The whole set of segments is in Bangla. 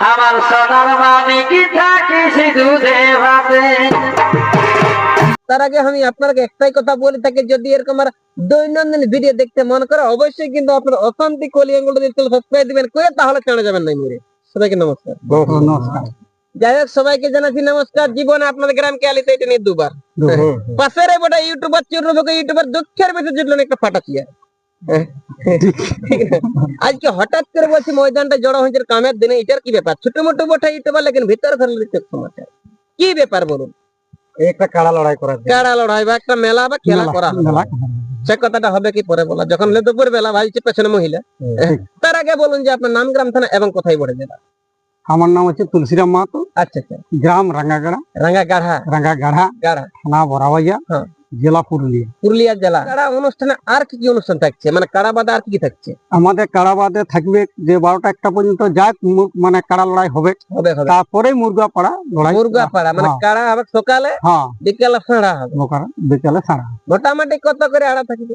আমার সোনার মানে কি থাকিস দুধে ভাতে তার আগে আমি আপনাকে একটাই কথা বলে থাকি যদি এরকম আর দৈনন্দিন ভিডিও দেখতে মন করে অবশ্যই কিন্তু আপনার অশান্তি কলিয়াঙ্গুলো দিতে সাবস্ক্রাইব দিবেন করে তাহলে চলে যাবেন না মরে সবাইকে নমস্কার। নমস্কার। যাই হোক সবাইকে জানাচ্ছি নমস্কার। জীবনে আপনাদের গ্রামকে আলিতে এটা নিয়ে দুবার। পাশের বটা ইউটিউবার চুরবকে ইউটিউবার দুঃখের বেশি জুটলো একটা ফাটাচ্ছি আর। আজকে হঠাৎ করে বলছি ময়দানটা জড়ো হয়েছে কামের দিনে এটার কি ব্যাপার? ছোট মোটো বটে ইউটিউবার লেকিন ভিতরে সমাচার কি ব্যাপার বলুন? একটা কাড়া লড়াই জন্য। কাড়া লড়াই বা একটা মেলা বা খেলা করা। সে কথাটা হবে কি পরে বলা। যখন দুপুর বেলা ভাইছে পেছনে মহিলা। তার আগে বলুন যে আপনার নাম গ্রাম থানা এবং কোথায় পড়ে জেলা আমার নাম হচ্ছে তুলসীরাম মাহাতো। আচ্ছা আচ্ছা। গ্রাম রাঙ্গাগাড়া। রাঙ্গা গাঢ়া রাঙ্গাগাড়া। গাঢ়া থানা বড়াবাইয়া হ্যাঁ। জেলা পুরুলিয়া। পুরুলিয়া জেলা। কারা অনুষ্ঠানে আর কি কি অনুষ্ঠান থাকছে? মানে কারাবাদে আর কি কি থাকছে? আমাদের কারাবাদে থাকবে যে বারোটা একটা পর্যন্ত যাক মানে কারা লড়াই হবে। তারপরে মুরগা পাড়া লড়াই। মুরগা পাড়া মানে কারা হবে? সকালে হ্যাঁ। বিকেলে সাড়া হবে? বিকালে বিকেলে সাড়া মোটামুটি কত করে আড়া থাকবে?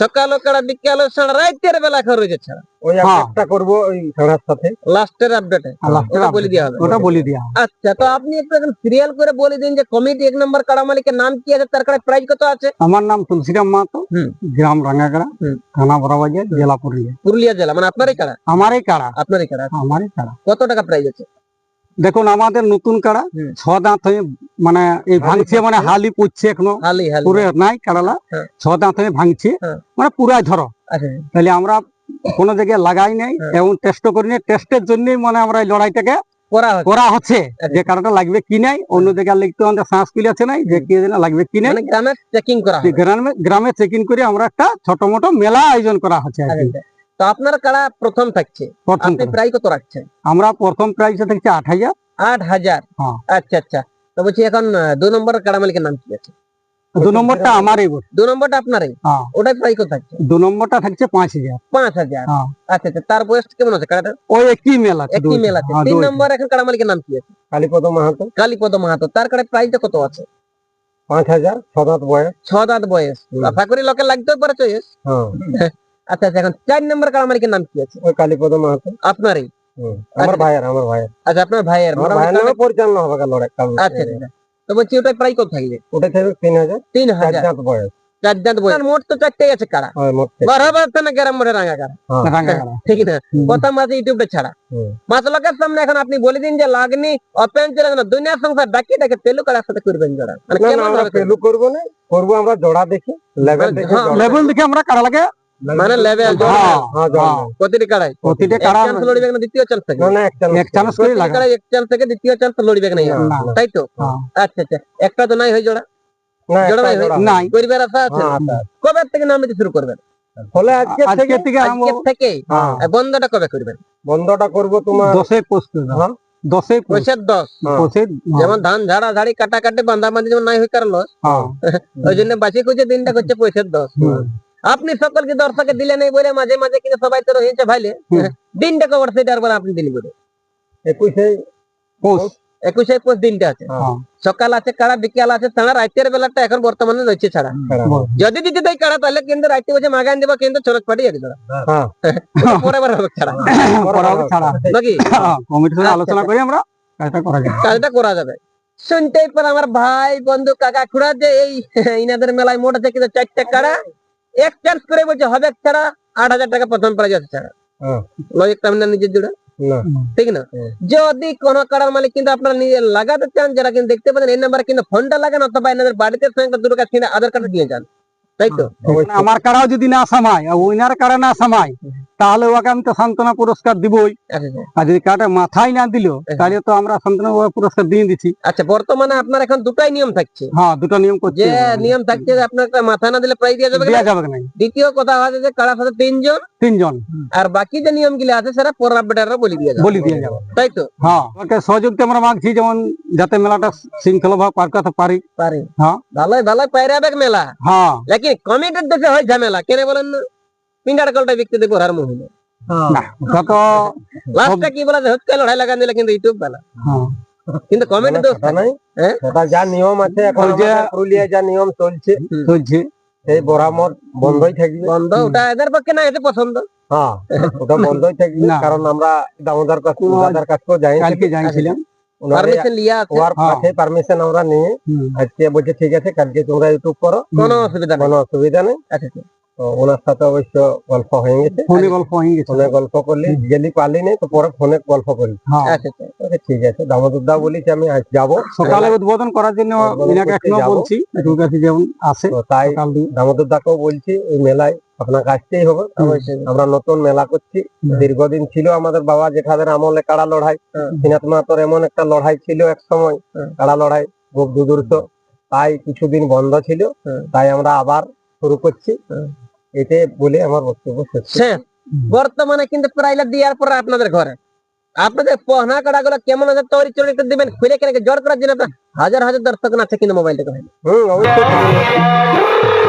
সকালে কাড়া বিকেলে বেলা খরচ ছাড়া। ওই আপডেটটা করব ওই সাড়ার সাথে লাস্টের আপডেটে ওটা বলে দেওয়া হবে। ওটা বলে দেওয়া আচ্ছা তো আপনি একটু সিরিয়াল করে বলে দিন যে কমিটি এক নম্বর কাড়া মালিকের নাম কি আছে তার প্রাইজ কত আছে? আমার নাম তুলসীরাম মাহাতো। গ্রাম রাঙ্গাগাড়া। থানা বড়াবাইয়া জেলা পুরুলিয়া। পুরুলিয়া জেলা মানে আপনারই কাড়া? আমারই কাড়া। আপনারই কাড়া। আমারই কাড়া। কত টাকা প্রাইজ আছে? দেখুন আমাদের নতুন কাড়া ছ দাঁত হয়ে মানে এই ভাঙছে মানে হালি পড়ছে এখনও। পুরো নাই কাড়ালা। ছ দাঁত হয়ে ভাঙছে। হ্যাঁ। মানে পুরাই ধরো আচ্ছা। তাহলে আমরা কোনো জায়গায় লাগাই নাই হ্যাঁ। এবং টেস্ট করি নাই টেস্টের জন্যই মানে আমরা এই লড়াইটাকে করা হচ্ছে। আচ্ছা। যে কাড়াটা লাগবে কি নাই অন্য জায়গায় লিখতে আমাদের সাংস্কৃতি আছে নাই যে কি লাগবে কি নাই। মানে গ্রামে চেকিং করা গ্রামে গ্রামে চেকিং করে আমরা একটা ছোট মোটো মেলা আয়োজন করা হচ্ছে তো আপনার কাড়া প্রথম থাকছে? আপনি করে। প্রায় কত রাখছেন? আমরা প্রথম প্রাইস থাকছে আট হাজার। আট হাজার? হ্যাঁ। আচ্ছা আচ্ছা। তো বলছি এখন দু নম্বর কাড়া মালিকের নাম কি আছে? দু নম্বরটা আমারই বটে। দু নম্বরটা আপনারই? হ্যাঁ। ওটাই প্রায় কত থাকছে? দু নম্বরটা থাকছে পাঁচ হাজার। পাঁচ হাজার। হ্যাঁ। আচ্ছা আচ্ছা। তার বয়স কেমন আছে কাড়াটা ওই একই মেল আছে একই মেল আছে। তিন নম্বর এখন কাড়া মালিকের নাম কি আছে? কালীপদ মাহাতো। কালীপদ মাহাতো। তার কাড়া প্রাইসটা কত আছে? পাঁচ হাজার ছ দাঁত বয়স। ছ দাঁত বয়স। আশা করি লোকের লাগতেও পারে চয়েস। হ্যাঁ। আচ্ছা আচ্ছা এখন চার নম্বর কাড়া নাম কি আছে? ওই কালীপদ মাহাতো। আপনারই? আমার আচ্ছা। ভাইয়ের আমার ভাইয়ের। আচ্ছা আপনার ভাইয়ের। আমার ভাইয়ের নামে পরিচালনা হবে কাল লড়াই কাল আচ্ছা আচ্ছা। তো বলছি ওটা প্রায় কত থাকবে? ওটা থাকবে তিন হাজার। তিন হাজার। বয়স। চার বয়স। মোট তো চারটেই আছে কাড়া বরাবর তো না গ্রাম মোড়ে রাঙা কাড়া ঠিক না কথা মাঝে ইউটিউবটা ছাড়া। হুম। লোকের সামনে এখন আপনি বলে দিন যে লাগনি ওপেন চলে না দুনিয়ার সংসার ডাকি ডাকে তেলু কাড়ার সাথে করবেন জোড়া মানে? পেলু করব না করব আমরা জোড়া দেখি লেভেল দেখি হ্যাঁ, লেভেল দেখে। আমরা কাড়া লাগে? মানে level, জোড়া। হ্যাঁ জোড়া প্রতিটি কাড়াই প্রতিটা কাড়া চান্স লড়িবে না দ্বিতীয় চান্স থাকে। না না এক চান্স এক চান্স করে লাগা কাড়াই এক চান্স থেকে দ্বিতীয় চান্স লড়িবে না না, না। তাই তো? হ্যাঁ। আচ্ছা আচ্ছা। একটা তো নাই হয় জোড়া। জোড়া নাই একটা হয়? জোড়া নাই। করিবার আশা আছে? কবে থেকে নাম দিতে শুরু করবেন? ফলে আজকে থেকে থেকে আজকে থেকে। হ্যাঁ। বন্ধটা কবে করবেন? বন্ধটা করব তোমার দশে পোস্ট হ্যাঁ। দশে দশ। যেমন ধান ঝাড়া ঝাড়ি কাটা কাটে বান্ধা বান্ধি যেমন নাই হয়ে কারলো হ্যাঁ। ওই জন্য বাঁচি খুঁজে দিনটা করছে পয়সার দশ। আপনি সকলকে দর্শকে দিলে নেই বলে মাঝে মাঝে কিন্তু সবাই তো রয়েছে ভাইলে। দিনটা কবার সেটা আর বলে আপনি দিন বলে। একুশে একুশে পঁচিশ দিনটা আছে। হ্যাঁ। সকাল আছে কাড়া বিকাল আছে ছাড়া রাতের বেলাটা এখন বর্তমানে রয়েছে ছাড়া। যদি দিতে দেয় কাড়া তাহলে কিন্তু রাতে বসে মাগান দেবো কিন্তু চলক পাটি এক জোড়া হ্যাঁ। পরে বার হবে ছাড়া। ছাড়া। নাকি? কমিটির আলোচনা করে আমরা কাজটা করা যায় কাজটা করা যাবে। শুনতেই পর আমার ভাই বন্ধু কাকা খুড়া যে এই ইনাদের মেলায় মোট আছে কিন্তু চারটে কাড়া এক চান্স করে বলছে হবে ছাড়া আট হাজার টাকা প্রথম প্রাইজ আছে ছাড়া। হ্যাঁ। লজিক না নিজের জুড়ে? ঠিক না? যদি কোন কারণ মালিক কিন্তু আপনারা নিজে লাগাতে চান যারা কিন্তু দেখতে পাচ্ছেন এই নাম্বারে কিন্তু ফোনটা লাগান অথবা এনাদের বাড়িতে সঙ্গে দুটো কাছে কিনে আধার কার্ড দিয়ে যান। তাই তো? আমার কাড়াও যদি না সামায় ওইনার কারা না সামায় তাহলে ওকে আমি তো সান্ত্বনা পুরস্কার দিবই। আর যদি কাটা মাথায় না দিল তাহলে তো আমরা সান্ত্বনা পুরস্কার দিয়ে দিচ্ছি আচ্ছা বর্তমানে আপনার এখন দুটাই নিয়ম থাকছে। হ্যাঁ দুটো নিয়ম করছে। যে নিয়ম থাকছে যে আপনার মাথা না দিলে প্রাইজ দেওয়া যাবে দেওয়া যাবে না। দ্বিতীয় কথা হচ্ছে যে কাড়ার সাথে তিনজন? তিনজন। আর বাকি যে নিয়মগুলো আছে সেটা পর আপডেটাররা বলে দিয়ে যাবে। বলি দিয়ে যাবে। তাই তো? হ্যাঁ ওকে সহযোগিতা আমরা মাগছি যেমন যাতে মেলাটা শৃঙ্খলা ভাবে পার করতে পারি। পারে। হ্যাঁ। ভালোই ভালোই পায়রাবে মেলা। হ্যাঁ। লেকিন কমিটির দেশে হয় ঝামেলা কেন বলেন না? পিন্ডার কলটা হার মহিলা না ওটা কি বলা যায়? হচ্ছে লড়াই লাগান দিলে কিন্তু ইউটিউব বেলা। হ্যাঁ। কিন্তু কমিটি দোষ নাই হ্যাঁ? সেটা যা নিয়ম আছে এখন যে- আমাদের যা নিয়ম চলছে চলছে। সেই বরামর বন্ধই থাকবে। বন্ধ ওটা এদের পক্ষে না এটা পছন্দ। হ্যাঁ ওটা বন্ধই থাকবে কারণ আমরা দামোদর কাছ দাদার কাছেও যাই কালকে জানিয়েছিলাম। পারমিশন লিয়া ওর। কাছে পারমিশন আমরা নিয়ে আজকে বলছে ঠিক আছে কালকে তোমরা ইউটিউব করো। কোনো অসুবিধা নেই। কোনো অসুবিধা নেই। আচ্ছা আচ্ছা। তো ওনার সাথে অবশ্য গল্প হয়ে গেছে। ফোনে গল্প হয়ে গেছে। ফোনে গল্প করলে গেলি পারলি নেই তো পরে ফোনে গল্প করলি হ্যাঁ। আচ্ছা আচ্ছা আচ্ছা, ঠিক আছে। দামোদর দা বলিস আমি আজ যাব। সকালে উদ্বোধন করার জন্য মিনাকে এখনও বলছি কাছে যেমন তো তাই দামোদর দাকেও বলছি ওই মেলায় আপনার আসতেই হবে। আমরা নতুন মেলা করছি। দীর্ঘদিন ছিল আমাদের বাবা জেঠাদের আমলে কাড়া লড়াই। শ্রীনাথ মাহাতোর এমন একটা লড়াই ছিল এক সময়। কাড়া লড়াই খুব দুদূর্ত। তাই কিছুদিন বন্ধ ছিল। তাই আমরা আবার শুরু করছি। এতে বলে আমার বক্তব্য শেষ হ্যাঁ বর্তমানে কিন্তু প্রাইলা দেওয়ার পর আপনাদের ঘরে। আপনাদের পহনা কাটা গুলো কেমন আছে তৈরি চরিত্র দিবেন খুলে কেন জোর করার জন্য হাজার হাজার দর্শক আছে কিন্তু মোবাইলটা হুম অবশ্যই।